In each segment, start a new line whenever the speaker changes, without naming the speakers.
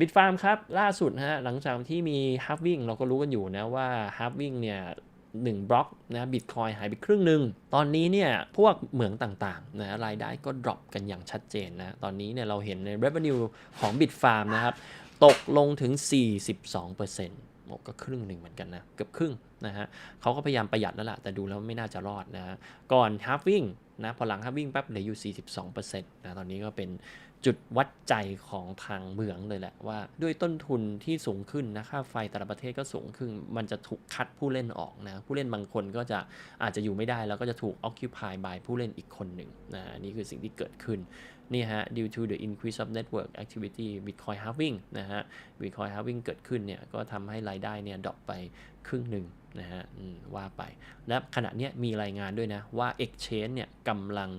บิตฟาร์มครับ ล่าสุดนะฮะหลังจากที่มีฮาร์วิ่งเราก็รู้กันอยู่นะว่าฮาร์วิ่งเนี่ยหนึ่งบล็อกนะบิตคอยหายไปครึ่งหนึ่ง ตอนนี้เนี่ยพวกเหมืองต่างๆนะรายได้ก็ดรอปกันอย่างชัดเจนนะ ตอนนี้เนี่ยเราเห็นใน revenue ของ Bitfarm นะครับ ตกลงถึง 42% ก็ครึ่งหนึ่งเหมือนกันนะเกือบครึ่งนะฮะเขาก็พยายามประหยัดแล้วล่ะแต่ดูแล้วไม่น่าจะรอดนะฮะก่อน halving นะพอหลัง halving ปั๊บเหลืออยู่ 42%นะตอนนี้ก็เป็นจุดวัดใจของทางเมืองเลยแหละว่าด้วยต้นทุนที่สูงขึ้นนะค่าไฟแต่ละประเทศก็สูงขึ้น มันจะถูกคัดผู้เล่นออกนะผู้เล่นบางคนก็จะอาจจะอยู่ไม่ได้แล้วก็จะถูก occupy by ผู้เล่นอีกคนหนึ่งนะนี่คือสิ่งที่เกิดขึ้น นี่ฮะ due to the increase of network activity Bitcoin halving นะฮะ Bitcoin halving เกิดขึ้นเนี่ย ก็ทำให้รายได้เนี่ยดรอปไปครึ่งหนึ่งนะฮะว่าไป และขณะนี้มีรายงานด้วยนะ ว่า exchange เนี่ยกำลัง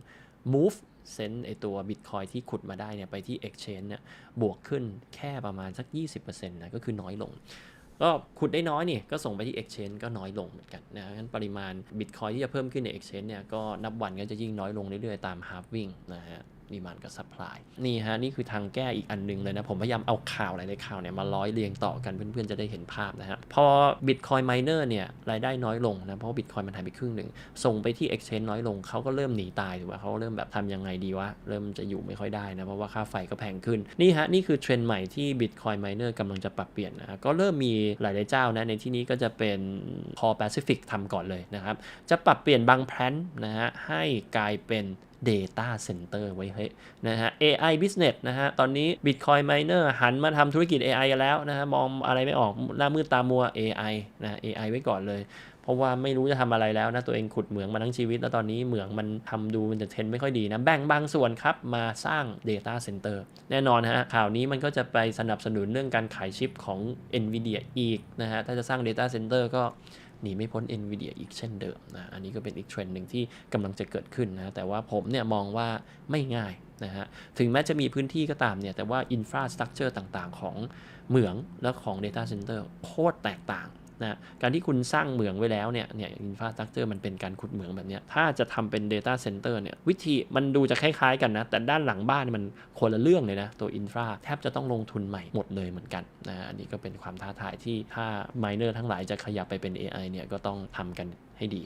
move เซนไอตัว Bitcoin ที่ขุดมาได้เนี่ยไปที่ exchange เนี่ยบวกขึ้นแค่ประมาณสัก 20%นะก็คือน้อยลง ก็ขุดได้น้อยนี่ก็ส่งไปที่ Exchange ก็น้อยลงเหมือนกันนะงั้นปริมาณ Bitcoin ที่จะเพิ่มขึ้นใน Exchange เนี่ยก็นับวันก็จะยิ่งน้อยลงเรื่อยๆ ตาม halving นะฮะ ดีมันกับ supply นี่ฮะนี่คือทางแก้อีกอันหนึงเลยนะ ผมพยายามเอาข่าวหลายๆข่าวเนี่ยมาร้อยเรียงต่อกันเพื่อนๆจะได้เห็นภาพนะฮะ พอ Bitcoin miner เนี่ยรายได้น้อยลงนะ เพราะ Bitcoin มันหายไปครึ่งหนึ่ง ส่งไปที่ Exchange น้อยลงเขาก็เริ่มหนีตายถูกไหมเขาเริ่มแบบทำยังไงดีวะ เริ่มจะอยู่ไม่ค่อยได้นะ เพราะว่าค่าไฟก็แพงขึ้น นี่ฮะ นี่คือเทรนด์ใหม่ที่ Bitcoin miner กำลังจะปรับเปลี่ยนนะก็เริ่มมีหลายๆเจ้านะในที่นี้ก็จะเป็น Core Pacific ทำก่อนเลยนะครับจะปรับเปลี่ยนบางแพลนนะฮะให้กลายเป็น Data Center ไว้เฮ้นะฮะ AI Business นะฮะ ตอนนี้ Bitcoin Miner หันมาทำธุรกิจ AI กันแล้วนะฮะ มองอะไรไม่ออก หน้ามืดตามัว AI นะ AI ไว้ก่อนเลย เพราะว่าไม่รู้จะทำอะไรแล้วนะ ตัวเองขุดเหมืองมาทั้งชีวิต แล้วตอนนี้เหมืองมันทำดูมันจะเทรนไม่ค่อยดีนะ แบ่งบางส่วนครับ มาสร้าง Data Center แน่นอนฮะ ข่าวนี้มันก็จะไปสนับสนุนเรื่องการขายชิปของ NVIDIA อีกนะฮะ ถ้าจะสร้าง Data Center ก็ หนีไม่พ้น NVIDIA อีกเช่นเดิมนะอันนี้ก็เป็นอีกเทรนด์หนึ่งที่กำลังจะเกิดขึ้นนะแต่ว่าผมเนี่ยมองว่าไม่ง่ายนะฮะถึงแม้จะมีพื้นที่ก็ตามเนี่ยแต่ว่าอินฟราสตรักเจอร์ต่างๆ ของเหมืองและของ Data Center โคตรแตกต่าง นะการที่คุณสร้างเหมืองไว้แล้วเนี่ยเนี่ยอินฟาสตรักเจอร์มันเป็นการขุดเหมืองแบบนี้ถ้าจะทำเป็น Data Center เนี่ยวิธีมันดูจะคล้ายๆกันนะ แต่ด้านหลังบ้านมันคนละเรื่องเลยนะ ตัวอินฟราแทบจะต้องลงทุนใหม่หมดเลยเหมือนกันนะอันนี้ก็เป็นความท้าทายที่ถ้าไมเนอร์ทั้งหลายจะขยับไปเป็น AI เนี่ยก็ต้องทำกันให้ดี